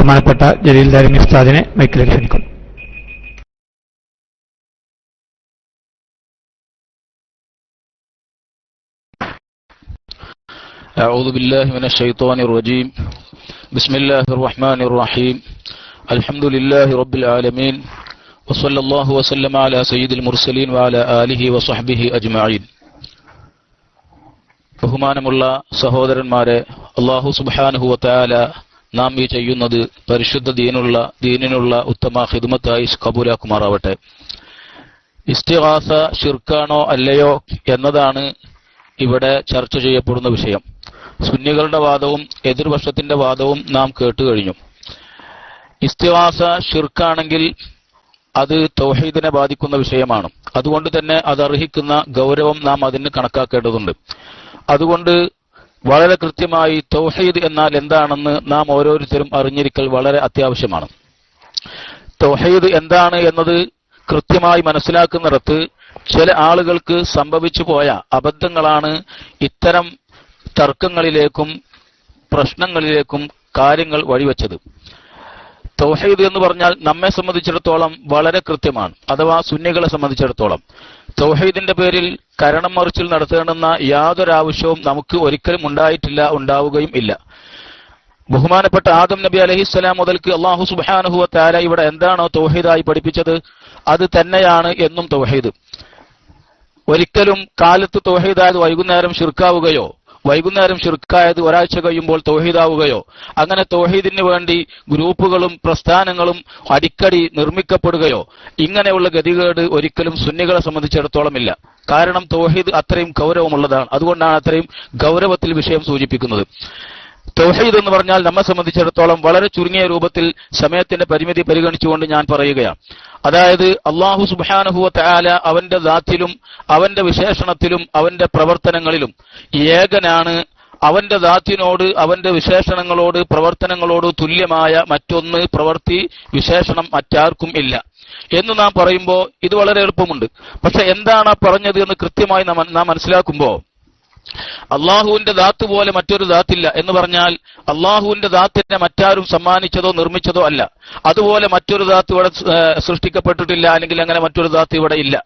ബഹുമാനപ്പെട്ട ജലീൽ ദാരിമി ഉസ്താദിനെ മൈക്കിലേക്ക് ക്ഷണിക്കുന്നു أعوذ بالله من الشيطان الرجيم بسم الله الرحمن الرحيم الحمد لله رب العالمين وصلى الله وسلم على سيد المرسلين وعلى آله وصحبه أجمعين ബഹുമാനമുള്ള സഹോദരന്മാരെ അള്ളാഹു സുബാനുഹു വത്താല നാം ഈ ചെയ്യുന്നത് പരിശുദ്ധ ദീനുള്ള ദീനിനുള്ള ഉത്തമ ഹിദ്മത്തായി കബൂലാക്കുമാറാവട്ടെ. ഇസ്തിഹാസ ഷിർക്കാണോ അല്ലയോ എന്നതാണ് ഇവിടെ ചർച്ച ചെയ്യപ്പെടുന്ന വിഷയം. സുന്നികളുടെ വാദവും എതിർപക്ഷത്തിന്റെ വാദവും നാം കേട്ടു കഴിഞ്ഞു. ഇസ്തിഹാസ ഷിർക്കാണെങ്കിൽ അത് തൗഹീദിനെ ബാധിക്കുന്ന വിഷയമാണ്. അതുകൊണ്ട് തന്നെ അത് അർഹിക്കുന്ന ഗൗരവം നാം അതിന് കണക്കാക്കേണ്ടതുണ്ട്. അതുകൊണ്ട് വളരെ കൃത്യമായി തൗഹീദ് എന്നാൽ എന്താണെന്ന് നാം ഓരോരുത്തരും അറിഞ്ഞിരിക്കൽ വളരെ അത്യാവശ്യമാണ്. തൗഹീദ് എന്താണ് എന്നത് കൃത്യമായി മനസ്സിലാക്കുന്നിടത്ത് ചില ആളുകൾക്ക് സംഭവിച്ചു പോയ അബദ്ധങ്ങളാണ് ഇത്തരം തർക്കങ്ങളിലേക്കും പ്രശ്നങ്ങളിലേക്കും കാര്യങ്ങൾ വഴിവെച്ചത്. തൗഹീദ് എന്ന് പറഞ്ഞാൽ നമ്മെ സംബന്ധിച്ചിടത്തോളം വളരെ കൃത്യമാണ്. അഥവാ സുന്നികളെ സംബന്ധിച്ചിടത്തോളം. തൗഹീദിന്റെ പേരിൽ കരണം മറിച്ചിൽ നടത്തേണ്ടുന്ന യാതൊരു ആവശ്യവും നമുക്ക് ഒരിക്കലും ഉണ്ടായിട്ടില്ല ഉണ്ടാവുകയും ഇല്ല. ബഹുമാനപ്പെട്ട ആദം നബി അലഹിസ്സലാം മുതൽക്ക് അള്ളാഹു സുബാനുഹുവ താര ഇവിടെ എന്താണോ തൗഹീദായി പഠിപ്പിച്ചത് അത് തന്നെയാണ് എന്നും തൗഹീദ്. ഒരിക്കലും കാലത്ത് തൗഹീദായത് വൈകുന്നേരം ഷിർക്കാവുകയോ വൈകുന്നേരം ഷിർക്കായത് ഒരാഴ്ച കഴിയുമ്പോൾ തോഹീദാവുകയോ. അങ്ങനെ തോഹീദിന് വേണ്ടി ഗ്രൂപ്പുകളും പ്രസ്ഥാനങ്ങളും അടിക്കടി നിർമ്മിക്കപ്പെടുകയോ. ഇങ്ങനെയുള്ള ഗതികേട് ഒരിക്കലും സുന്നികളെ സംബന്ധിച്ചിടത്തോളം ഇല്ല കാരണം തോഹീദ് അത്രയും ഗൗരവമുള്ളതാണ്. അതുകൊണ്ടാണ് അത്രയും ഗൗരവത്തിൽ വിഷയം സൂചിപ്പിക്കുന്നത്. തൗഹീദ് എന്ന് പറഞ്ഞാൽ നമ്മെ സംബന്ധിച്ചിടത്തോളം വളരെ ചുരുങ്ങിയ രൂപത്തിൽ സമയത്തിന്റെ പരിമിതി പരിഗണിച്ചുകൊണ്ട് ഞാൻ പറയുകയാണ്. അതായത് അള്ളാഹു സുബാനുഹുവ തയാല അവന്റെ ദാത്തിലും അവന്റെ വിശേഷണത്തിലും അവന്റെ പ്രവർത്തനങ്ങളിലും ഏകനാണ്. അവന്റെ ദാത്തിനോട് അവന്റെ വിശേഷണങ്ങളോട് പ്രവർത്തനങ്ങളോട് തുല്യമായ മറ്റൊന്ന് പ്രവർത്തി വിശേഷണം മറ്റാർക്കും ഇല്ല. എന്ന് നാം പറയുമ്പോൾ ഇത് വളരെ എളുപ്പമുണ്ട്. പക്ഷെ എന്താണ് പറഞ്ഞത് എന്ന് കൃത്യമായി നാം മനസ്സിലാക്കുമ്പോൾ അള്ളാഹുവിന്റെ ദാത്ത് പോലെ മറ്റൊരു ദാത്തില്ല എന്ന് പറഞ്ഞാൽ അള്ളാഹുവിന്റെ ദാത്തിനെ മറ്റാരും സമ്മാനിച്ചതോ നിർമ്മിച്ചതോ അല്ല. അതുപോലെ മറ്റൊരു ദാത്ത് ഇവിടെ സൃഷ്ടിക്കപ്പെട്ടിട്ടില്ല അല്ലെങ്കിൽ അങ്ങനെ മറ്റൊരു ദാത്ത് ഇവിടെ ഇല്ല.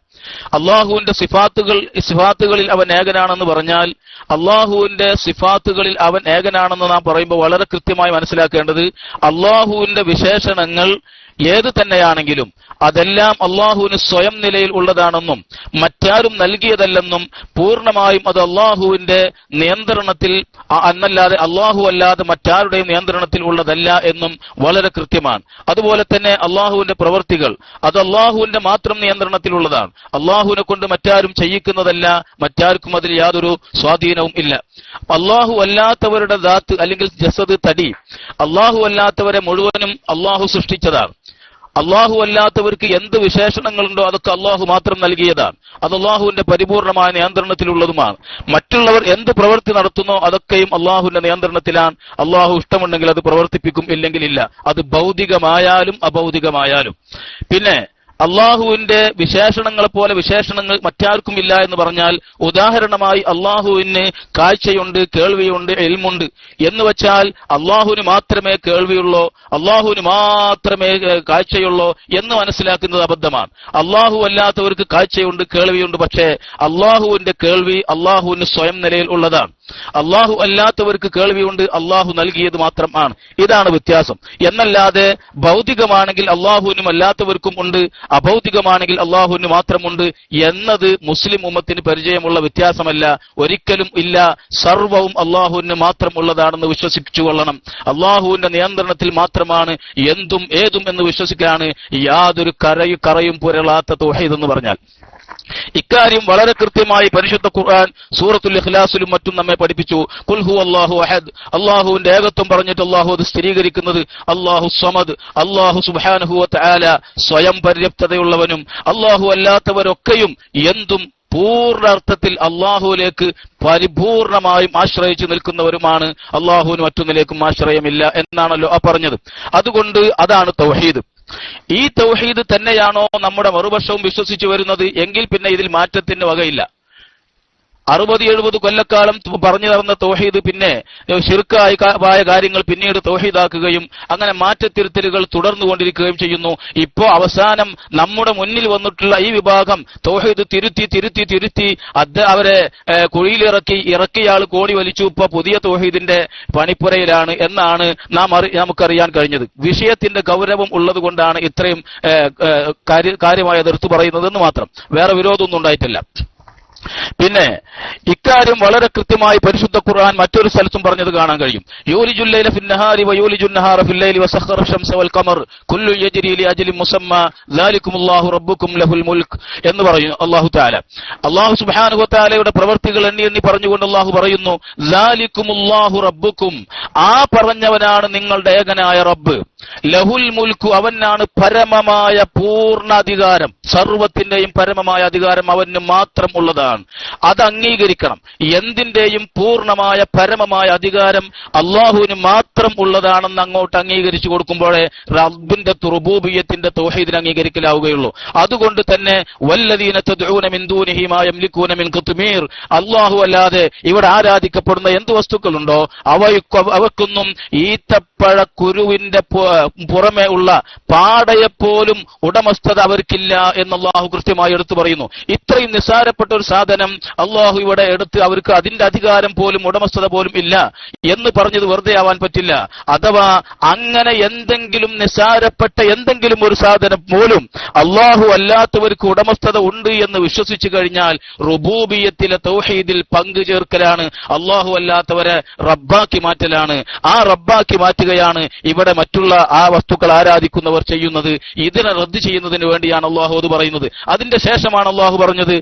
അള്ളാഹുവിന്റെ സിഫാത്തുകൾ സിഫാത്തുകളിൽ അവൻ ഏകനാണെന്ന് പറഞ്ഞാൽ അള്ളാഹുവിന്റെ സിഫാത്തുകളിൽ അവൻ ഏകനാണെന്ന് നാം പറയുമ്പോൾ വളരെ കൃത്യമായി മനസ്സിലാക്കേണ്ടത് അള്ളാഹുവിന്റെ വിശേഷണങ്ങൾ ഏത് തന്നെയാണെങ്കിലും അതെല്ലാം അള്ളാഹുവിന് സ്വയം നിലയിൽ ഉള്ളതാണെന്നും മറ്റാരും നൽകിയതല്ലെന്നും പൂർണമായും അത് അള്ളാഹുവിന്റെ നിയന്ത്രണത്തിൽ അന്നല്ലാതെ അള്ളാഹു അല്ലാതെ മറ്റാരുടെയും നിയന്ത്രണത്തിൽ ഉള്ളതല്ല എന്നും വളരെ കൃത്യമാണ്. അതുപോലെ തന്നെ അള്ളാഹുവിന്റെ പ്രവൃത്തികൾ അത് അള്ളാഹുവിന്റെ മാത്രം നിയന്ത്രണത്തിലുള്ളതാണ് അള്ളാഹുവിനെ കൊണ്ട് മറ്റാരും ചെയ്യിക്കുന്നതല്ല മറ്റാർക്കും അതിൽ യാതൊരു സ്വാധീനവും ഇല്ല. അള്ളാഹു അല്ലാത്തവരുടെ ദാത്ത് അല്ലെങ്കിൽ ജസദ് തടി അള്ളാഹു അല്ലാത്തവരെ മുഴുവനും അള്ളാഹു സൃഷ്ടിച്ചതാണ്. അള്ളാഹു അല്ലാത്തവർക്ക് എന്ത് വിശേഷണങ്ങളുണ്ടോ അതൊക്കെ അള്ളാഹു മാത്രം നൽകിയതാണ്. അത് അള്ളാഹുവിന്റെ പരിപൂർണമായ നിയന്ത്രണത്തിലുള്ളതുമാണ്. മറ്റുള്ളവർ എന്ത് പ്രവൃത്തി നടത്തുന്നോ അതൊക്കെയും അള്ളാഹുവിന്റെ നിയന്ത്രണത്തിലാണ്. അള്ളാഹു ഇഷ്ടമുണ്ടെങ്കിൽ അത് പ്രവർത്തിപ്പിക്കും ഇല്ലെങ്കിൽ ഇല്ല. അത് ഭൗതികമായാലും അഭൗതികമായാലും. പിന്നെ അള്ളാഹുവിന്റെ വിശേഷണങ്ങളെ പോലെ വിശേഷണങ്ങൾ മറ്റാർക്കും ഇല്ല എന്ന് പറഞ്ഞാൽ ഉദാഹരണമായി അള്ളാഹുവിന് കാഴ്ചയുണ്ട് കേൾവിയുണ്ട് എൽമുണ്ട്. എന്ന് വെച്ചാൽ അള്ളാഹുവിന് മാത്രമേ കേൾവിയുള്ളൂ അള്ളാഹുവിന് മാത്രമേ കാഴ്ചയുള്ളൂ എന്ന് മനസ്സിലാക്കുന്നത് അബദ്ധമാണ്. അള്ളാഹു അല്ലാത്തവർക്ക് കാഴ്ചയുണ്ട് കേൾവിയുണ്ട് പക്ഷേ അള്ളാഹുവിന്റെ കേൾവി അള്ളാഹുവിന് സ്വയം നിലയിൽ ഉള്ളതാണ്. അള്ളാഹു അല്ലാത്തവർക്ക് കേൾവിയുണ്ട് അള്ളാഹു നൽകിയത് മാത്രം ആണ്. ഇതാണ് വ്യത്യാസം. എന്നല്ലാതെ ഭൗതികമാണെങ്കിൽ അള്ളാഹുവിനും അല്ലാത്തവർക്കും ഉണ്ട് അഭൗതികമാണെങ്കിൽ അള്ളാഹുവിന് മാത്രമുണ്ട് എന്നത് മുസ്ലിം ഉമ്മത്തിന് പരിചയമുള്ള വ്യത്യാസമല്ല. ഒരിക്കലും ഇല്ല സർവവും അള്ളാഹുവിന് മാത്രമുള്ളതാണെന്ന് വിശ്വസിച്ചു കൊള്ളണം. അള്ളാഹുവിന്റെ നിയന്ത്രണത്തിൽ മാത്രമാണ് എന്തും ഏതും എന്ന് വിശ്വസിക്കാണ് യാതൊരു കരയും കറയും പുരളാത്ത തോഹീദ് എന്ന് പറഞ്ഞാൽ. ഇക്കാര്യം വളരെ കൃത്യമായി പരിശുദ്ധ ഖുർആൻ സൂറത്തുൽ ഇഖ്ലാസിലും മറ്റും നമ്മെ പഠിപ്പിച്ചു. കുൽഹു അള്ളാഹു അഹദ്. അള്ളാഹുവിന്റെ ഏകത്വം പറഞ്ഞിട്ട് അള്ളാഹു അത് സ്ഥിരീകരിക്കുന്നത് അള്ളാഹു സമദ് അള്ളാഹു സുബാനുഹു ആല സ്വയം പര്യാപ്തതയുള്ളവനും അള്ളാഹു അല്ലാത്തവരൊക്കെയും എന്തും പൂർണ അർത്ഥത്തിൽ അള്ളാഹുവിലേക്ക് പരിപൂർണമായും ആശ്രയിച്ചു നിൽക്കുന്നവരുമാണ്. അള്ളാഹുവിന് മറ്റൊന്നിലേക്കും ആശ്രയമില്ല എന്നാണല്ലോ ആ പറഞ്ഞത്. അതുകൊണ്ട് അതാണ് തൗഹീദ്. ഈ തൗഹീദ് തന്നെയാണോ നമ്മുടെ മറുപക്ഷവും വിശ്വസിച്ചു വരുന്നത്? എങ്കിൽ പിന്നെ ഇതിൽ മാറ്റത്തിന് വകയില്ല. അറുപത് എഴുപത് കൊല്ലക്കാലം പറഞ്ഞു നടന്ന തോഹീദ് പിന്നെ ആയ കാര്യങ്ങൾ പിന്നീട് തോഹീദാക്കുകയും അങ്ങനെ മാറ്റത്തിരുത്തലുകൾ തുടർന്നുകൊണ്ടിരിക്കുകയും ചെയ്യുന്നു. ഇപ്പോ അവസാനം നമ്മുടെ മുന്നിൽ വന്നിട്ടുള്ള ഈ വിഭാഗം തോഹീദ് തിരുത്തി തിരുത്തി തിരുത്തി അത് അവരെ കുഴിയിലിറക്കി ഇറക്കിയാൾ കോടി വലിച്ചു. ഇപ്പൊ പുതിയ തോഹീദിന്റെ പണിപ്പുരയിലാണ് എന്നാണ് നാം നമുക്കറിയാൻ കഴിഞ്ഞത്. വിഷയത്തിന്റെ ഗൗരവം ഉള്ളത് കൊണ്ടാണ് ഇത്രയും കാര്യമായ എതിർത്ത് പറയുന്നതെന്ന് മാത്രം. വേറെ വിരോധമൊന്നും ഉണ്ടായിട്ടില്ല. പിന്നെ ഇക്കാര്യം വളരെ കൃത്യമായി പരിശുദ്ധ ഖുർആൻ മറ്റൊരു സ്ഥലത്തും പറഞ്ഞത് കാണാൻ കഴിയും. യൂലിജുല്ലൈല ഫിന്നഹാരി ലൈലി ഫില്ലൈലി വസഖറ ശംസ വൽ ഖമർ കുല്ലു യജ്രി ലി അജ്ലിൻ മുസമ്മ ദാലികുമുല്ലാഹു റബ്ബുക്കും ലഹുൽ മുൽക്ക് എന്ന് പറയുന്നു അല്ലാഹു തആല. അല്ലാഹു സുബ്ഹാനഹു വ തആലയുടെ പ്രവർത്തികൾ എണ്ണി എണ്ണി പറഞ്ഞുകൊണ്ട് അല്ലാഹു പറയുന്നു ദാലികുമുല്ലാഹു റബ്ബുക്കും ആ പറഞ്ഞവനാണ് നിങ്ങളുടെ ഏകനായ റബ്ബ്. ലഹുൽ മുൽക്കു അവനാണ് പരമമായ പൂർണ അധികാരം സർവത്തിന്റെയും പരമമായ അധികാരം അവന് മാത്രം ഉള്ളതാണ്. അത് അംഗീകരിക്കണം. എന്തിന്റെയും പൂർണമായ പരമമായ അധികാരം അള്ളാഹുവിന് മാത്രം ഉള്ളതാണെന്ന് അങ്ങോട്ട് അംഗീകരിച്ചു കൊടുക്കുമ്പോഴേ റബ്ബിന്റെ തുറബൂബിയത്തിന്റെ തോഹീദിന് അംഗീകരിക്കലാവുകയുള്ളൂ. അതുകൊണ്ട് തന്നെ അല്ലാഹു അല്ലാതെ ഇവിടെ ആരാധിക്കപ്പെടുന്ന എന്ത് വസ്തുക്കളുണ്ടോ അവയ്ക്ക് അവക്കൊന്നും ഈത്തപ്പഴ കുരുവിന്റെ പുറമെ ഉള്ള പാടയെപ്പോലും ഉടമസ്ഥത അവർക്കില്ല എന്ന് അള്ളാഹു കൃത്യമായി എടുത്തു പറയുന്നു. ഇത്രയും നിസ്സാരപ്പെട്ട ഒരു സാധനം അള്ളാഹു ഇവിടെ എടുത്ത് അവർക്ക് അതിന്റെ അധികാരം പോലും ഉടമസ്ഥത പോലും ഇല്ല എന്ന് പറഞ്ഞത് വെറുതെ ആവാൻ പറ്റില്ല. അഥവാ അങ്ങനെ എന്തെങ്കിലും നിസ്സാരപ്പെട്ട എന്തെങ്കിലും ഒരു സാധനം പോലും അള്ളാഹു അല്ലാത്തവർക്ക് ഉടമസ്ഥത ഉണ്ട് എന്ന് വിശ്വസിച്ചു കഴിഞ്ഞാൽ റുബൂബിയത്തിലെ തൗഹീദിൽ പങ്കു ചേർക്കലാണ്. അള്ളാഹു അല്ലാത്തവരെ റബ്ബാക്കി മാറ്റലാണ്. ആ റബ്ബാക്കി മാറ്റുകയാണ് ഇവിടെ മറ്റുള്ള ആ വസ്തുക്കൾ ആരാധിക്കുന്നവർ ചെയ്യുന്നത് ഇതിനെ റദ്ദ് ചെയ്യുന്നതിന് വേണ്ടിയാണ് അള്ളാഹു അത് പറയുന്നത്. അതിന്റെ ശേഷമാണ് അള്ളാഹു പറഞ്ഞത്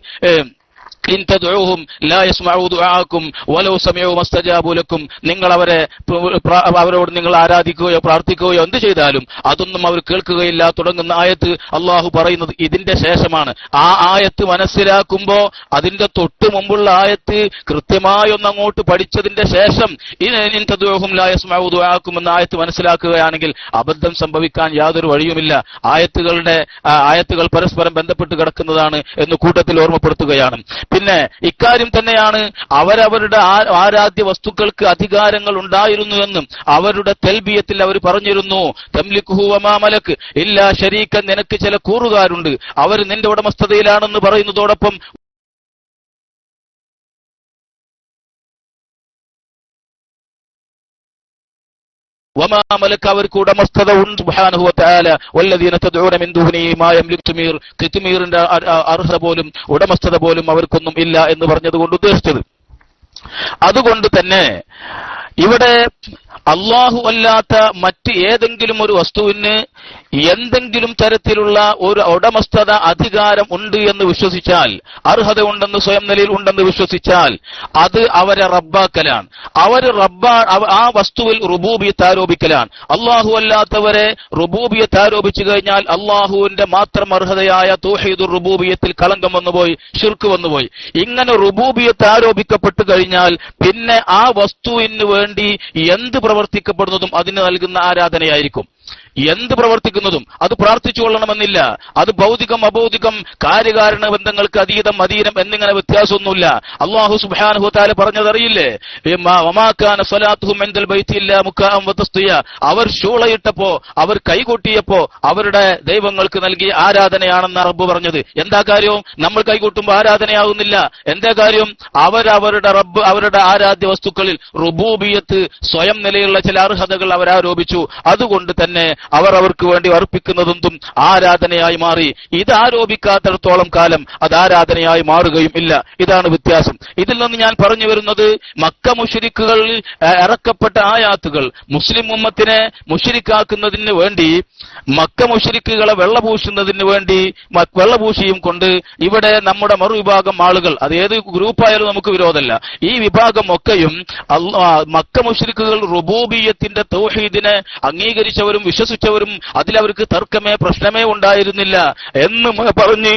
ഇൻ തദ്ഉഹും ലാ യസ്മഉ ദുആക്കും വലൗ സമിഉ മസ്തജാബു ലക്കും. നിങ്ങൾ അവരെ അവരോട് നിങ്ങൾ ആരാധിക്കുകയോ പ്രാർത്ഥിക്കുകയോ എന്ത് ചെയ്താലും അതൊന്നും അവർ കേൾക്കുകയില്ല. തുടങ്ങുന്ന ആയത്ത് അള്ളാഹു പറയുന്നത് ഇതിന്റെ ശേഷമാണ്. ആ ആയത്ത് മനസ്സിലാക്കുമ്പോ അതിന്റെ തൊട്ട് മുമ്പുള്ള ആയത്ത് കൃത്യമായി ഒന്ന് അങ്ങോട്ട് പഠിച്ചതിന്റെ ശേഷം ഇൻ തദ്ഉഹും ലാ യസ്മഉ ദുആക്കും എന്ന ആയത്ത് മനസ്സിലാക്കുകയാണെങ്കിൽ അബദ്ധം സംഭവിക്കാൻ യാതൊരു വഴിയുമില്ല. ആയത്തുകളുടെ ആയത്തുകൾ പരസ്പരം ബന്ധപ്പെട്ട് കിടക്കുന്നതാണ് എന്ന് കൂട്ടത്തിൽ ഓർമ്മപ്പെടുത്തുകയാണ്. പിന്നെ ഇക്കാര്യം തന്നെയാണ് അവരവരുടെ ആരാധ്യ വസ്തുക്കൾക്ക് അധികാരങ്ങൾ ഉണ്ടായിരുന്നു എന്നും അവരുടെ തെൽബിയത്തിൽ അവർ പറഞ്ഞിരുന്നു തംലിക്കുഹു വമാ മലക്ക് ഇല്ല ശരീക്കൻ നിനക്ക് ചില കൂറുകാരുണ്ട് അവർ നിന്റെ ഉടമസ്ഥതയിലാണെന്ന് പറയുന്നതോടൊപ്പം വമാ മലക്ക് അവർക്ക് ഉടമസ്ഥത ഉണ്ട് സുബ്ഹാനഹു വതആല തദ്ഊന മിൻ ദൂനിഹി മാ യംലിക് തുമീർ കിത്മീറിന്റെ അർഹത പോലും ഉടമസ്ഥത പോലും അവർക്കൊന്നും ഇല്ല എന്ന് പറഞ്ഞതുകൊണ്ട് ഉദ്ദേശിച്ചത് അതുകൊണ്ട് തന്നെ ഇവിടെ അള്ളാഹു അല്ലാത്ത മറ്റ് ഏതെങ്കിലും ഒരു വസ്തുവിന് എന്തെങ്കിലും തരത്തിലുള്ള ഒരു ഉടമസ്ഥത അധികാരം ഉണ്ട് എന്ന് വിശ്വസിച്ചാൽ അർഹത ഉണ്ടെന്ന് സ്വയം നിലയിൽ ഉണ്ടെന്ന് വിശ്വസിച്ചാൽ അത് അവരെ റബ്ബാക്കലാണ്. അവർ റബ്ബാ ആ വസ്തുവിൽ റുബൂബിയത്ത് ആരോപിക്കലാണ്. അള്ളാഹു അല്ലാത്തവരെ റുബൂബിയത്ത് ആരോപിച്ചു കഴിഞ്ഞാൽ അള്ളാഹുവിന്റെ മാത്രം അർഹതയായ തൂഹീദുർ റുബൂബിയത്തിൽ കളങ്കം വന്നുപോയി ഷിർക്ക് വന്നുപോയി. ഇങ്ങനെ റുബൂബിയത്ത് ആരോപിക്കപ്പെട്ടു കഴിഞ്ഞാൽ പിന്നെ ആ വസ്തുവിന് വേണ്ടി എന്ത് പ്രവർത്തിക്കപ്പെടുന്നതും അതിന് നൽകുന്ന ആരാധനയായിരിക്കും. എന്ത് പ്രവർത്തിക്കുന്നതും അത് പ്രാർത്ഥിച്ചു കൊള്ളണമെന്നില്ല. അത് ഭൗതികം അഭൗതികം കാര്യകാരണ ബന്ധങ്ങൾക്ക് അതീതം അധീനം എന്നിങ്ങനെ വ്യത്യാസമൊന്നുമില്ല. അള്ളാഹു സുബ്ഹാനഹു താല പറഞ്ഞതറിയില്ലേ? അവർ ശൂളയിട്ടപ്പോ അവർ കൈകൊട്ടിയപ്പോ അവരുടെ ദൈവങ്ങൾക്ക് നൽകിയ ആരാധനയാണെന്ന് റബ്ബ് പറഞ്ഞത്. എന്താ കാര്യവും നമ്മൾ കൈകൊട്ടുമ്പോൾ ആരാധനയാകുന്നില്ല എന്താ കാര്യം? അവരവരുടെ റബ്ബ് അവരുടെ ആരാധ്യ വസ്തുക്കളിൽ റുബൂബിയത്ത് സ്വയം നിലയുള്ള ചില അർഹതകൾ അവരാരോപിച്ചു. അതുകൊണ്ട് തന്നെ അവർ അവർക്ക് വേണ്ടി അർപ്പിക്കുന്നതെന്തും ആരാധനയായി മാറി. ഇത് ആരോപിക്കാത്തിടത്തോളം കാലം അത് ആരാധനയായി മാറുകയും ഇല്ല. ഇതാണ് വ്യത്യാസം. ഇതിൽ നിന്ന് ഞാൻ പറഞ്ഞു വരുന്നത് മക്ക മുഷരിക്കുകളിൽ ഇറക്കപ്പെട്ട ആയാത്തുകൾ മുസ്ലിം ഉമ്മത്തിനെ മുഷരിക്കാക്കുന്നതിന് വേണ്ടി മക്ക മുഷരിക്കുകളെ വെള്ളപൂശുന്നതിന് വേണ്ടി വെള്ളപൂശിയും കൊണ്ട് ഇവിടെ നമ്മുടെ മറുവിഭാഗം ആളുകൾ അത് ഏത് ഗ്രൂപ്പായാലും നമുക്ക് വിരോധമല്ല. ഈ വിഭാഗം ഒക്കെയും മക്ക മുഷരിക്കുകൾ റുബൂബിയത്തിന്റെ തൗഹീദിനെ അംഗീകരിച്ചവരും വിശ്വസിച്ചവരും അതിലവർക്ക് തർക്കമേ പ്രശ്നമേ ഉണ്ടായിരുന്നില്ല എന്ന് പറഞ്ഞ്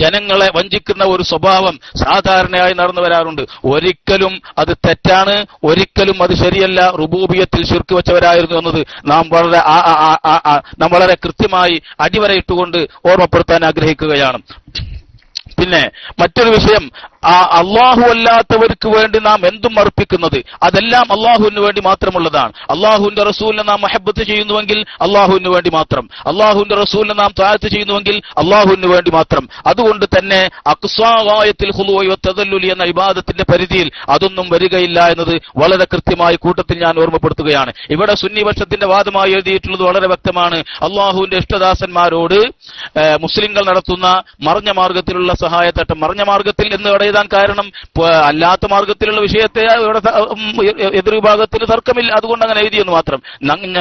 ജനങ്ങളെ വഞ്ചിക്കുന്ന ഒരു സ്വഭാവം സാധാരണയായി നടന്നു വരാറുണ്ട്. ഒരിക്കലും അത് തെറ്റാണ് ഒരിക്കലും അത് ശരിയല്ല. റുബൂബിയത്തിൽ ശിർക്ക് വെച്ചവരായിരുന്നു എന്നത് നാം വളരെ നാം വളരെ കൃത്യമായി അടിവരയിട്ടുകൊണ്ട് ഓർമ്മപ്പെടുത്താൻ ആഗ്രഹിക്കുകയാണ്. പിന്നെ മറ്റൊരു വിഷയം ആ അള്ളാഹു അല്ലാത്തവർക്ക് വേണ്ടി നാം എന്തും അർപ്പിക്കുന്നത് അതെല്ലാം അള്ളാഹുവിന് വേണ്ടി മാത്രമുള്ളതാണ്. അള്ളാഹുവിന്റെ റസൂലിനെ നാം മഹബത്ത് ചെയ്യുന്നുവെങ്കിൽ അള്ളാഹുവിന് വേണ്ടി മാത്രം. അള്ളാഹുവിന്റെ റസൂലിനെ നാം താഴ്ത്ത് ചെയ്യുന്നുവെങ്കിൽ അള്ളാഹുവിന് വേണ്ടി മാത്രം. അതുകൊണ്ട് തന്നെ അക്സാവായത്തിൽ ഹുലുവത്തതല്ലുലി എന്ന വിവാദത്തിന്റെ പരിധിയിൽ അതൊന്നും വരികയില്ല എന്നത് വളരെ കൃത്യമായി കൂട്ടത്തിൽ ഞാൻ ഓർമ്മപ്പെടുത്തുകയാണ്. ഇവിടെ സുന്നിപക്ഷത്തിന്റെ വാദമായി എഴുതിയിട്ടുള്ളത് വളരെ വ്യക്തമാണ്. അള്ളാഹുവിന്റെ ഇഷ്ടദാസന്മാരോട് മുസ്ലിങ്ങൾ നടത്തുന്ന മറഞ്ഞ മാർഗത്തിലുള്ള സഹായത്തട്ടം. മറഞ്ഞ മാർഗത്തിൽ എന്ന് എഴുതാൻ കാരണം അല്ലാത്ത മാർഗത്തിലുള്ള വിഷയത്തെ ഇവിടെ എതിർവിഭാഗത്തിന് തർക്കമില്ല. അതുകൊണ്ട് അങ്ങനെ എഴുതിയെന്ന് മാത്രം.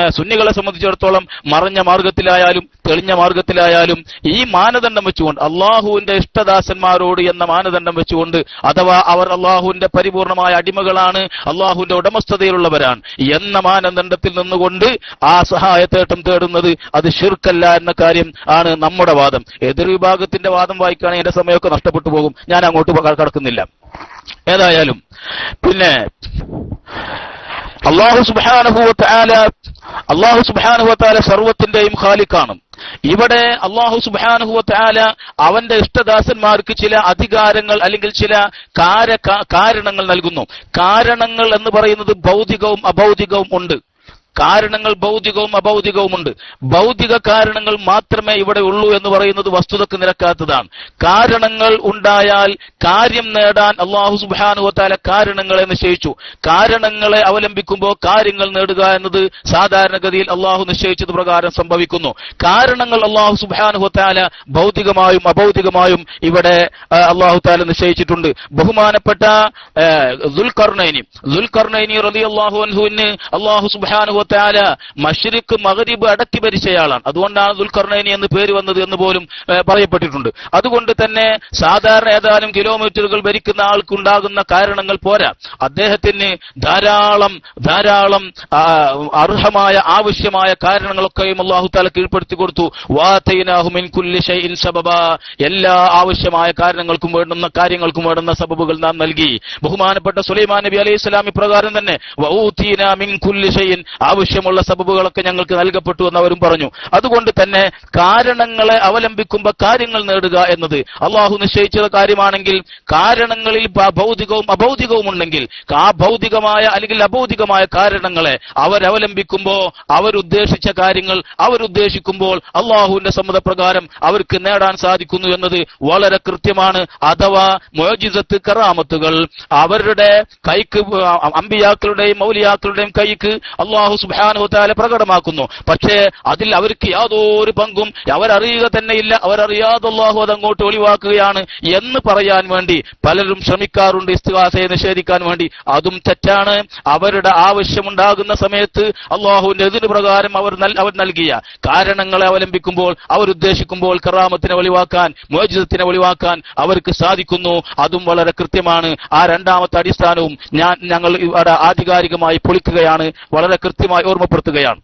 സുന്നികളെ സംബന്ധിച്ചിടത്തോളം മറഞ്ഞ മാർഗത്തിലായാലും തെളിഞ്ഞ മാർഗത്തിലായാലും ഈ മാനദണ്ഡം വെച്ചുകൊണ്ട് അള്ളാഹുവിന്റെ ഇഷ്ടദാസന്മാരോട് എന്ന മാനദണ്ഡം വെച്ചുകൊണ്ട് അഥവാ അവർ അള്ളാഹുവിന്റെ പരിപൂർണമായ അടിമകളാണ് അള്ളാഹുവിന്റെ ഉടമസ്ഥതയിലുള്ളവരാണ് എന്ന മാനദണ്ഡത്തിൽ നിന്നുകൊണ്ട് ആ സഹായത്തേട്ടം തേടുന്നത് അത് ഷിർക്കല്ല എന്ന കാര്യം ആണ് നമ്മുടെ വാദം. എതിർ വിഭാഗത്തിന്റെ വാദം വായിക്കുകയാണെങ്കിൽ എന്റെ സമയമൊക്കെ നഷ്ടപ്പെട്ടു പോകും. ഞാൻ അങ്ങോട്ട് കടക്കുന്നില്ല. ഏതായാലും പിന്നെ അള്ളാഹു സുബാനുഭവത്താല അള്ളാഹു സുബാനുഭവത്താല സർവത്തിന്റെയും ഖാലിക്കാണ് ഇവിടെ അള്ളാഹു സുബാനുഭവത്താല അവന്റെ ഇഷ്ടദാസന്മാർക്ക് ചില അധികാരങ്ങൾ അല്ലെങ്കിൽ ചില കാര കാരണങ്ങൾ നൽകുന്നു. കാരണങ്ങൾ എന്ന് പറയുന്നത് ഭൗതികവും അഭൗതികവും ഉണ്ട്. കാരണങ്ങൾ ഭൗതികവും അഭൗതികവുമുണ്ട്. ഭൗതിക കാരണങ്ങൾ മാത്രമേ ഇവിടെ ഉള്ളൂ എന്ന് പറയുന്നത് വസ്തുതക്ക് നിരക്കാത്തതാണ്. കാരണങ്ങൾ ഉണ്ടായാൽ കാര്യം നേടാൻ അള്ളാഹു സുബാനുവത്താല കാരണങ്ങളെ നിശ്ചയിച്ചു. കാരണങ്ങളെ അവലംബിക്കുമ്പോൾ കാര്യങ്ങൾ നേടുക എന്നത് സാധാരണഗതിയിൽ അള്ളാഹു നിശ്ചയിച്ചത് പ്രകാരം സംഭവിക്കുന്നു. കാരണങ്ങൾ അള്ളാഹു സുബാനുവത്താല ഭൗതികമായും അഭൗതികമായും ഇവിടെ അള്ളാഹു താല നിശ്ചയിച്ചിട്ടുണ്ട്. ബഹുമാനപ്പെട്ട ദുൽഖർണൈനി. ദുൽഖർണൈനി റലി അള്ളാഹു അൻഹുവിന് അള്ളാഹു സുബാനുവത്താല മഷരിക്ക് മഗ്രിബ് അടക്കി ഭരിച്ചയാളാണ്. അതുകൊണ്ടാണ് ദുൽഖർണൈനി എന്ന് പേര് വന്നത് എന്ന് പോലും പറയപ്പെട്ടിട്ടുണ്ട്. അതുകൊണ്ട് തന്നെ സാധാരണ ഏതാനും കിലോമീറ്ററുകൾ ഭരിക്കുന്ന ആൾക്കുണ്ടാകുന്ന കാരണങ്ങൾ പോരാ. അദ്ദേഹത്തിന് ധാരാളം ധാരാളം അർഹമായ ആവശ്യമായ കാരണങ്ങളൊക്കെയും അള്ളാഹു താല കീഴ്പ്പെടുത്തി കൊടുത്തു. വാതൈനാഹു മിൻ കുല്ലി സബബ. എല്ലാ ആവശ്യമായ കാരണങ്ങൾക്കും വേണ്ടുന്ന കാര്യങ്ങൾക്കും വേണ്ടുന്ന സബബുകൾ നാം നൽകി. ബഹുമാനപ്പെട്ട സുലൈമാൻ നബി അലൈഹി സ്വലാം ഇപ്രകാരം തന്നെ മിൻ കുല്ലി ആവശ്യമുള്ള സബബുകളൊക്കെ ഞങ്ങൾക്ക് നൽകപ്പെട്ടു എന്ന് അവരും പറഞ്ഞു. അതുകൊണ്ട് തന്നെ കാരണങ്ങളെ അവലംബിക്കുമ്പോൾ കാര്യങ്ങൾ നേടുക എന്നത് അള്ളാഹു നിശ്ചയിച്ച കാര്യമാണെങ്കിൽ കാരണങ്ങളിൽ ഭൗതികവും അഭൗതികവും ഉണ്ടെങ്കിൽ ആ ഭൗതികമായ അല്ലെങ്കിൽ അഭൗതികമായ കാരണങ്ങളെ അവരവലംബിക്കുമ്പോൾ അവരുദ്ദേശിച്ച കാര്യങ്ങൾ അവരുദ്ദേശിക്കുമ്പോൾ അള്ളാഹുവിന്റെ സമ്മതപ്രകാരം അവർക്ക് നേടാൻ സാധിക്കുന്നു എന്നത് വളരെ കൃത്യമാണ്. അഥവാ മോജിസത്ത് കറാമത്തുകൾ അവരുടെ കൈക്ക് അമ്പിയാക്കളുടെയും മൗലിയാക്കളുടെയും കൈക്ക് അള്ളാഹു സുബാനുഹത്താലെ പ്രകടമാക്കുന്നു. പക്ഷേ അതിൽ അവർക്ക് യാതൊരു പങ്കും അവരറിയുക തന്നെയില്ല അവരറിയാതെ അള്ളാഹു അതങ്ങോട്ട് ഒളിവാക്കുകയാണ് എന്ന് പറയാൻ വേണ്ടി പലരും ശ്രമിക്കാറുണ്ട് ഇസ്തിഹാസയെ നിഷേധിക്കാൻ വേണ്ടി. അതും തെറ്റാണ്. അവരുടെ ആവശ്യമുണ്ടാകുന്ന സമയത്ത് അള്ളാഹുവിന്റെ എതിന് പ്രകാരം അവർ അവർ നൽകിയ കാരണങ്ങളെ അവലംബിക്കുമ്പോൾ അവർ ഉദ്ദേശിക്കുമ്പോൾ കറാമത്തിനെ ഒളിവാക്കാൻ മോചിതത്തിനെ ഒളിവാക്കാൻ അവർക്ക് സാധിക്കുന്നു. അതും വളരെ കൃത്യമാണ്. ആ രണ്ടാമത്തെ അടിസ്ഥാനവും ഞാൻ ഞങ്ങൾ ആധികാരികമായി പൊളിക്കുകയാണ്. വളരെ കൃത്യമായി ഓർമ്മപ്പെടുത്തുകയാണ്.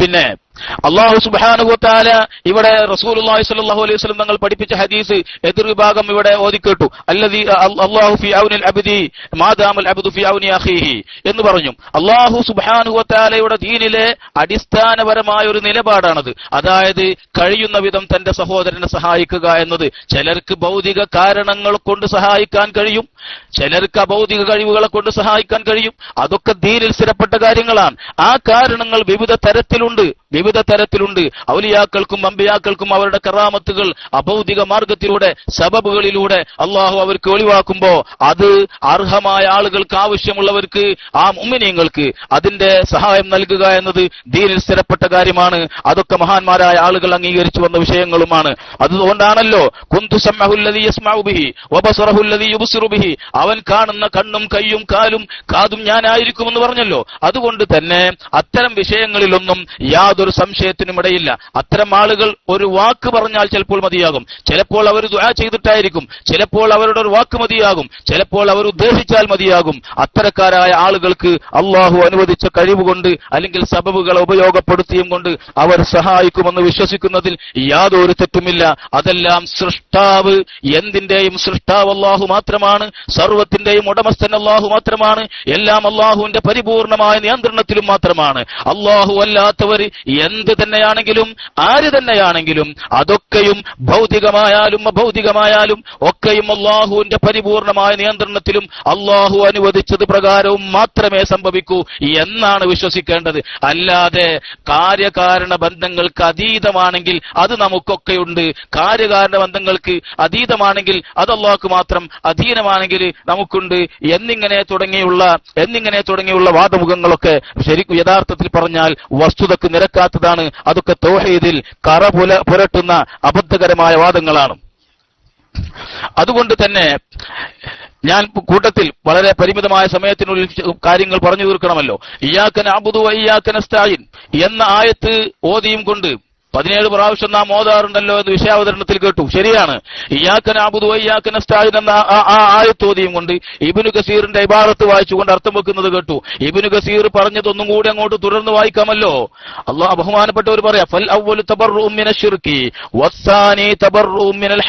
പിന്നെ അള്ളാഹു സുബാനുഗോത്താല ഇവിടെ റസൂലുള്ളാഹി സ്വല്ലല്ലാഹു അലൈഹി വസല്ലം തങ്ങൾ പഠിപ്പിച്ച ഹദീസ് എതിർ വിഭാഗം ഇവിടെ ഓതിക്കേട്ടു അല്ലദീ അള്ളാഹു ഫി ഔനിൽ അബ്ദി മാദാമൽ അബ്ദു ഫി ഔനി അഖീഹി എന്ന് പറഞ്ഞു. അള്ളാഹു സുബാനുഗോത്താലയുടെ ദീനിലെ അടിസ്ഥാനപരമായ ഒരു നിലപാടാണത്. അതായത് കഴിയുന്ന വിധം തന്റെ സഹോദരനെ സഹായിക്കുക എന്നത്. ചിലർക്ക് ഭൗതിക കാരണങ്ങൾ കൊണ്ട് സഹായിക്കാൻ കഴിയും. ചിലർക്ക് അഭൗതിക കഴിവുകളെ കൊണ്ട് സഹായിക്കാൻ കഴിയും. അതൊക്കെ ദീനിൽ സ്ഥിരപ്പെട്ട കാര്യങ്ങളാണ്. ആ കാരണങ്ങൾ വിവിധ തരത്തിലുണ്ട്. തരത്തിലുണ്ട് ഔലിയാക്കൾക്കും അമ്പിയാക്കൾക്കും അവരുടെ കറാമത്തുകൾ അഭൗതിക മാർഗത്തിലൂടെ സബബുകളിലൂടെ അള്ളാഹു അവർക്ക് ഒളിവാക്കുമ്പോ അത് അർഹമായ ആളുകൾക്ക് ആവശ്യമുള്ളവർക്ക് ആ ഉമ്മിനിയങ്ങൾക്ക് അതിന്റെ സഹായം നൽകുക എന്നത് ദീനിൽ സ്ഥിരപ്പെട്ട കാര്യമാണ്. അതൊക്കെ മഹാന്മാരായ ആളുകൾ അംഗീകരിച്ചു വന്ന വിഷയങ്ങളുമാണ്. അതുകൊണ്ടാണല്ലോ അവൻ കാണുന്ന കണ്ണും കയ്യും കാലും കാതും ഞാനായിരിക്കുമെന്ന് പറഞ്ഞല്ലോ. അതുകൊണ്ട് തന്നെ അത്തരം വിഷയങ്ങളിലൊന്നും യാതൊരു സംശയത്തിനും ഇടയില്ല അത്തരം ആളുകൾ ഒരു വാക്ക് പറഞ്ഞാൽ ചിലപ്പോൾ മതിയാകും. ചിലപ്പോൾ അവർ ദുആ ചെയ്തിട്ടായിരിക്കും. ചിലപ്പോൾ അവരുടെ ഒരു വാക്ക് മതിയാകും. ചിലപ്പോൾ അവർ ഉദ്ദേശിച്ചാൽ മതിയാകും. അത്തരക്കാരായ ആളുകൾക്ക് അള്ളാഹു അനുവദിച്ച കഴിവുകൊണ്ട് അല്ലെങ്കിൽ സബബുകളെ ഉപയോഗപ്പെടുത്തിയും കൊണ്ട് അവർ സഹായിക്കുമെന്ന് വിശ്വസിക്കുന്നതിൽ യാതൊരു തെറ്റുമില്ല. അതെല്ലാം സൃഷ്ടാവ് എന്തിന്റെയും സൃഷ്ടാവ് അള്ളാഹു മാത്രമാണ്. സർവത്തിന്റെയും ഉടമസ്ഥൻ അള്ളാഹു മാത്രമാണ്. എല്ലാം അള്ളാഹുവിന്റെ പരിപൂർണമായ നിയന്ത്രണത്തിലും മാത്രമാണ്. അള്ളാഹു അല്ലാത്തവർ എന്ത് തന്നെയാണെങ്കിലും ആര് തന്നെയാണെങ്കിലും അതൊക്കെയും ഭൗതികമായാലും അഭൗതികമായാലും ഒക്കെയും അള്ളാഹുവിന്റെ പരിപൂർണമായ നിയന്ത്രണത്തിലും അള്ളാഹു അനുവദിച്ചത് പ്രകാരവും മാത്രമേ സംഭവിക്കൂ എന്നാണ് വിശ്വസിക്കേണ്ടത്. അല്ലാതെ കാര്യകാരണ ബന്ധങ്ങൾക്ക് അതീതമാണെങ്കിൽ അത് നമുക്കൊക്കെയുണ്ട്. കാര്യകാരണ ബന്ധങ്ങൾക്ക് അതീതമാണെങ്കിൽ അത് അള്ളാഹ്ക്ക് മാത്രം അധീനമാണെങ്കിൽ നമുക്കുണ്ട്. എന്നിങ്ങനെ തുടങ്ങിയുള്ള എന്നിങ്ങനെ തുടങ്ങിയുള്ള വാദമുഖങ്ങളൊക്കെ ശരിക്കും യഥാർത്ഥത്തിൽ പറഞ്ഞാൽ വസ്തുതക്ക് നിരക്കാത്തതാണ് അതൊക്കെ തോഹീദിൽ കറ പുല പുരട്ടുന്ന അബദ്ധകരമായ വാദങ്ങളാണ്. അതുകൊണ്ട് തന്നെ ഞാൻ കൂട്ടത്തിൽ വളരെ പരിമിതമായ സമയത്തിനുള്ളിൽ കാര്യങ്ങൾ പറഞ്ഞു തീർക്കണമല്ലോ. ഇയാക്കൻ അബുദു അയ്യാക്കൻ സ്റ്റാലിൻ എന്ന ആയത്ത് ഓതിയും കൊണ്ട് പതിനേഴ് പ്രാവശ്യം നാം ഓതാറുണ്ടല്ലോ എന്ന് വിഷയാവതരണത്തിൽ കേട്ടു. ശരിയാണ്. ഇയാക്കൻ ആബുദു ഇയാക്കൻ സ്ഥായിൻ എന്ന ആ- ആയത്തോതിയും കൊണ്ട് ഇബിനു കസീറിന്റെ ഇബാറത്ത് വായിച്ചുകൊണ്ട് അർത്ഥം വെക്കുന്നത് കേട്ടു. ഇബിനു കസീർ പറഞ്ഞതൊന്നും കൂടി അങ്ങോട്ട് തുടർന്ന് വായിക്കാമല്ലോ. അള്ളാഹ് ബഹുമാനപ്പെട്ടവർ പറയാം ഫൽ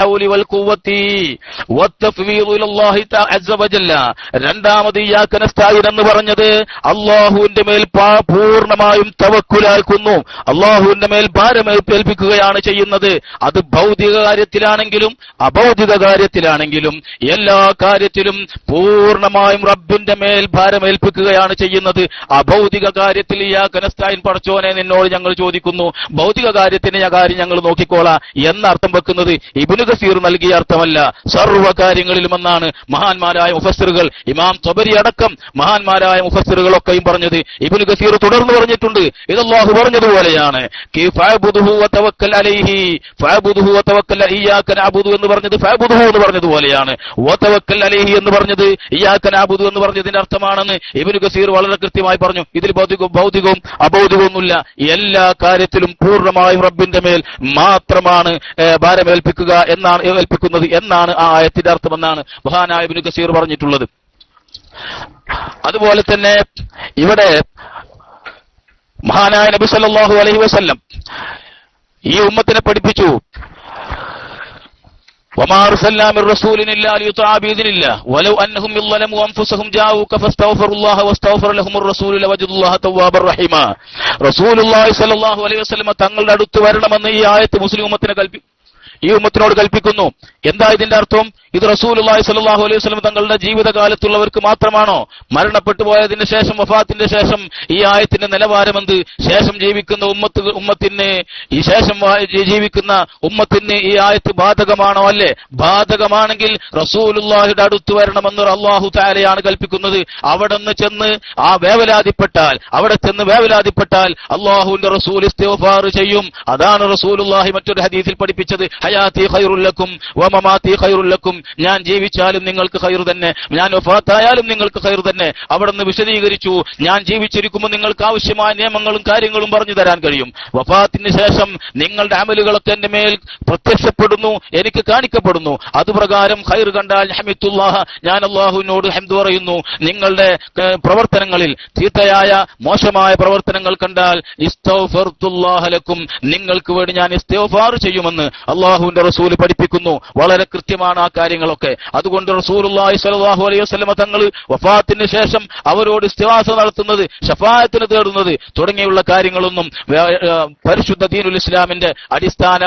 ഹൗലി വൽ രണ്ടാമത് ഇയ്യാക നസ്തഈൻ എന്ന് പറഞ്ഞത് അള്ളാഹുവിന്റെ മേൽ പൂർണമായും തവക്കുലാക്കുന്നു അള്ളാഹുവിന്റെ മേൽ ഭാരം ഏൽപ്പിക്കുകയാണ് ചെയ്യുന്നത്. അത് ഭൗതിക കാര്യത്തിലാണെങ്കിലും അഭൗതിക കാര്യത്തിലാണെങ്കിലും എല്ലാ കാര്യത്തിലും പൂർണമായും റബ്ബിന്റെ മേൽ ഭാരമേൽപ്പിക്കുകയാണ് ചെയ്യുന്നത്. അഭൗതിക കാര്യത്തിൽ ഈ കനസ്തായൻ പടച്ചോനെ നിന്നോട് ഞങ്ങൾ ചോദിക്കുന്നു. ഭൗതിക കാര്യത്തിന് കാര്യം ഞങ്ങൾ നോക്കിക്കോളാം എന്ന അർത്ഥം വെക്കുന്നത് ഇബിനു ഗസീർ നൽകിയ അർത്ഥമല്ല. സർവ കാര്യങ്ങളിലുമെന്നാണ് മഹാന്മാരായ മുഫസറുകൾ ഇമാം തൊബരി അടക്കം മഹാന്മാരായ മുഫസ്സിറുകളൊക്കെയും പറഞ്ഞത്. ഇബിനു ഗസീർ തുടർന്ന് പറഞ്ഞിട്ടുണ്ട്. ഇത് അല്ലാഹു പറഞ്ഞതുപോലെയാണ്. എന്ന് പറഞ്ഞത് ഫഅബ്ദുഹു എന്ന് പറഞ്ഞതുപോലെയാണ്. അലൈഹി എന്ന് പറഞ്ഞത് ഇയ്യാക നഅബുദു എന്ന് പറഞ്ഞതിന്റെ അർത്ഥമാണെന്ന് ഇബ്നു കസീർ വളരെ കൃത്യമായി പറഞ്ഞു. ഇതിൽ ഭൗതികവും ഭൗതികവും അഭൗതികവുമൊന്നുമില്ല എല്ലാ കാര്യത്തിലും പൂർണമായും റബ്ബിന്റെ മേൽ മാത്രമാണ് ഭാരമേൽപ്പിക്കുക എന്നാണ് ഏൽപ്പിക്കുന്നത് എന്നാണ് ആ ആയത്തിന്റെ അർത്ഥമെന്നാണ് മഹാനായ ഇബ്നു കസീർ പറഞ്ഞിട്ടുള്ളത്. അതുപോലെ തന്നെ ഇവിടെ മഹാനായ നബി സല്ലാഹു അലൈഹി വസല്ലം ഈ ഉമ്മത്തിനെ പഠിപ്പിച്ചു. തങ്ങളുടെ അടുത്ത് വരണമെന്ന് ഈ ആയത്ത് മുസ്ലിം ഉമ്മത്തിനെ കൽപ്പി ഈ ഉമ്മത്തിനോട് കൽപ്പിക്കുന്നു. എന്താ ഇതിന്റെ അർത്ഥം? ഇത് റസൂലുള്ളാഹി സ്വല്ലല്ലാഹു അലൈഹി വസല്ലം തങ്ങളുടെ ജീവിതകാലത്തുള്ളവർക്ക് മാത്രമാണോ? മരണപ്പെട്ടു പോയതിന് ശേഷം വഫാത്തിന്റെ ശേഷം ഈ ആയത്തിന്റെ നിലവാരമെന്ത്? ശേഷം ജീവിക്കുന്ന ഉമ്മത്ത് ഉമ്മത്തിന് ഈ ശേഷം ജീവിക്കുന്ന ഉമ്മത്തിന് ഈ ആയത്ത് ബാധകമാണോ അല്ലേ? ബാധകമാണെങ്കിൽ റസൂലുള്ളാഹിയുടെ അടുത്ത് വരണമെന്ന് അള്ളാഹു താരയാണ് കൽപ്പിക്കുന്നത്. അവിടെ നിന്ന് ചെന്ന് ആ വേവലാതിപ്പെട്ടാൽ അവിടെ ചെന്ന് വേവലാതിപ്പെട്ടാൽ അള്ളാഹുവിന്റെ റസൂൽ ചെയ്യും. അതാണ് റസൂലുള്ളാഹി മറ്റൊരു ഹദീസിൽ പഠിപ്പിച്ചത്. ഹയാത്തി ഖൈറുല്ലക്കും വമമാത്തി ഖൈറുല്ലക്കും ഞാൻ ജീവിച്ചാലും നിങ്ങൾക്ക് ഹൈർ തന്നെ. ഞാൻ ഒഫാത്തായാലും നിങ്ങൾക്ക് ഹൈർ തന്നെ. അവിടെ നിന്ന് വിശദീകരിച്ചു ഞാൻ ജീവിച്ചിരിക്കുമ്പോൾ നിങ്ങൾക്ക് ആവശ്യമായ നിയമങ്ങളും കാര്യങ്ങളും പറഞ്ഞു തരാൻ കഴിയും. വഫാത്തിന് ശേഷം നിങ്ങളുടെ അമലുകളൊക്കെ എന്റെ മേൽ പ്രത്യക്ഷപ്പെടുന്നു എനിക്ക് കാണിക്കപ്പെടുന്നു. അതുപ്രകാരം ഹൈർ കണ്ടാൽ ഹമിത്തുല്ലാഹ ഞാൻ അള്ളാഹുവിനോട് ഹംദ് പറയുന്നു. നിങ്ങളുടെ പ്രവർത്തനങ്ങളിൽ ചീത്തയായ മോശമായ പ്രവർത്തനങ്ങൾ കണ്ടാൽ ഇസ്തഗ്ഫർതുല്ലാഹ നിങ്ങൾക്ക് വേണ്ടി ഞാൻ ഇസ്തോഫാർ ചെയ്യുമെന്ന് അള്ളാഹുവിന്റെ റസൂൽ പഠിപ്പിക്കുന്നു. വളരെ കൃത്യമാണ് ആ കാര്യങ്ങളൊക്കെ. അതുകൊണ്ട് റസൂലുള്ളാഹി സ്വല്ലല്ലാഹു അലൈഹി വസല്ലമ തങ്ങൾ വഫാത്തിന് ശേഷം അവരോട് ഇസ്തിവാസ നടത്തുന്നത് ഷഫായത്തിന് തേടുന്നത് തുടങ്ങിയുള്ള കാര്യങ്ങളൊന്നും പരിശുദ്ധ ദീനുൽ ഇസ്ലാമിന്റെ അടിസ്ഥാന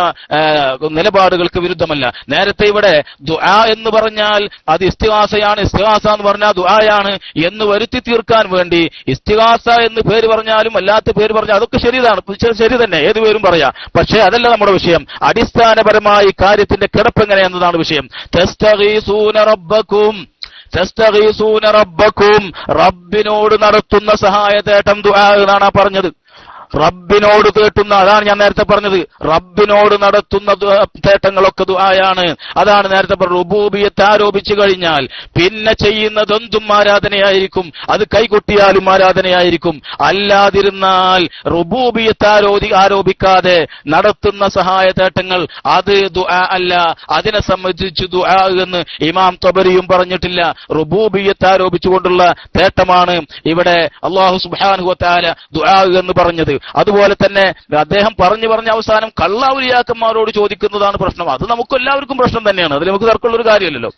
നിലപാടുകൾക്ക് വിരുദ്ധമല്ല. നേരത്തെ ഇവിടെ ദുആ എന്ന് പറഞ്ഞാൽ അത് ഇസ്തിവാസയാണ് ഇസ്തിവാസ എന്ന് പറഞ്ഞാൽ ദുആയാണ് എന്ന് വരുത്തി തീർക്കാൻ വേണ്ടി ഇസ്തിവാസ എന്ന് പേര് പറഞ്ഞാലും അല്ലാത്ത പേര് പറഞ്ഞാൽ അതൊക്കെ ശരിയാണ് ശരി തന്നെ. ഏത് പേരും പറയാം. പക്ഷേ അതല്ല നമ്മുടെ വിഷയം. അടിസ്ഥാനപരമായി കാര്യത്തിന്റെ കിടപ്പ് എങ്ങനെയെന്നതാണ് വിഷയം. തസ്തഗീസൂന റബ്ബക്കും തസ്തഗീസൂന റബ്ബക്കും റബ്ബിനോട് നടത്തുന്ന സഹായതേട്ടം ദുആ എന്നാണ് പറഞ്ഞത്. റബ്ബിനോട് തേട്ടുന്ന അതാണ് ഞാൻ നേരത്തെ പറഞ്ഞത്. റബ്ബിനോട് നടത്തുന്ന തേട്ടങ്ങളൊക്കെ ദുആയാണ്. അതാണ് നേരത്തെ പറഞ്ഞത്. ഉബൂബിയത്ത് ആരോപിച്ചു കഴിഞ്ഞാൽ പിന്നെ ചെയ്യുന്നതെന്തും ആരാധനയായിരിക്കും. അത് കൈകൊട്ടിയാലും ആരാധനയായിരിക്കും. അല്ലാതിരുന്നാൽ റുബൂബിയത്ത് ആരോധി ആരോപിക്കാതെ നടത്തുന്ന സഹായ തേട്ടങ്ങൾ അത് ദുആ അല്ല. അതിനെ സംബന്ധിച്ച് ദുആ എന്ന് ഇമാം തബരിയും പറഞ്ഞിട്ടില്ല. റുബൂബിയത്ത് ആരോപിച്ചുകൊണ്ടുള്ള തേട്ടമാണ് ഇവിടെ അള്ളാഹു സുബാനുഹത്താല ദുആ എന്ന് പറഞ്ഞത്. അതുപോലെ തന്നെ അദ്ദേഹം പറഞ്ഞു പറഞ്ഞ അവസാനം കള്ളാവുലിയാക്കന്മാരോട് ചോദിക്കുന്നതാണ് പ്രശ്നം. അത് നമുക്ക് എല്ലാവർക്കും പ്രശ്നം തന്നെയാണ്. അതിൽ നമുക്ക് തർക്കമുള്ള ഒരു കാര്യമല്ലല്ലോ.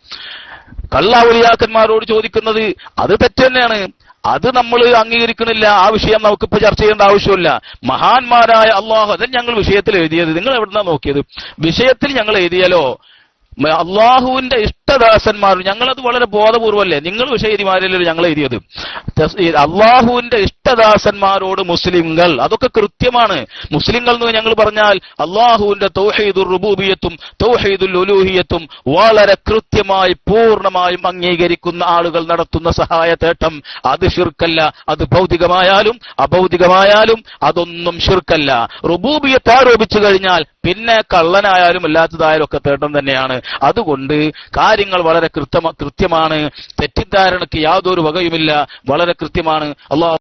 കള്ളാവുലിയാക്കന്മാരോട് ചോദിക്കുന്നത് അത് തെറ്റ് തന്നെയാണ്. അത് നമ്മൾ അംഗീകരിക്കുന്നില്ല ആ വിഷയം നമുക്കിപ്പോ ചർച്ച ചെയ്യേണ്ട ആവശ്യമില്ല. മഹാന്മാരായ അള്ളാഹു അതൻ ഞങ്ങൾ വിഷയത്തിൽ എഴുതിയത്. നിങ്ങൾ എവിടുന്നാ നോക്കിയത്? വിഷയത്തിൽ ഞങ്ങൾ എഴുതിയാലോ? അള്ളാഹുവിന്റെ ഇഷ്ടദാസന്മാർ ഞങ്ങളത് വളരെ ബോധപൂർവമല്ലേ നിങ്ങൾ വിഷയതിമാരല്ലോ ഞങ്ങൾ എഴുതിയത്? അള്ളാഹുവിന്റെ ഇഷ്ടദാസന്മാരോട് മുസ്ലിങ്ങൾ അതൊക്കെ കൃത്യമാണ്. മുസ്ലിങ്ങൾ എന്ന് ഞങ്ങൾ പറഞ്ഞാൽ അള്ളാഹുവിന്റെ തൗഹീദുർ റുബൂബിയത്തും തൗഹീദുൽ ഉലൂഹിയത്തും വളരെ കൃത്യമായി പൂർണമായും അംഗീകരിക്കുന്ന ആളുകൾ നടത്തുന്ന സഹായ തേട്ടം. അത് ഷിർക്കല്ല അത് ഭൗതികമായാലും അഭൗതികമായാലും അതൊന്നും ഷിർക്കല്ല റുബൂബിയത്ത് ആരോപിച്ചു കഴിഞ്ഞാൽ പിന്നെ കള്ളനായാലും അല്ലാത്തതായാലും ഒക്കെ തേട്ടം തന്നെയാണ്. അതുകൊണ്ട് കാര്യങ്ങൾ വളരെ കൃത്യമ കൃത്യമാണ്. തെറ്റിദ്ധാരണയ്ക്ക് യാതൊരു വകയുമില്ല. വളരെ കൃത്യമാണ്. അള്ളാഹു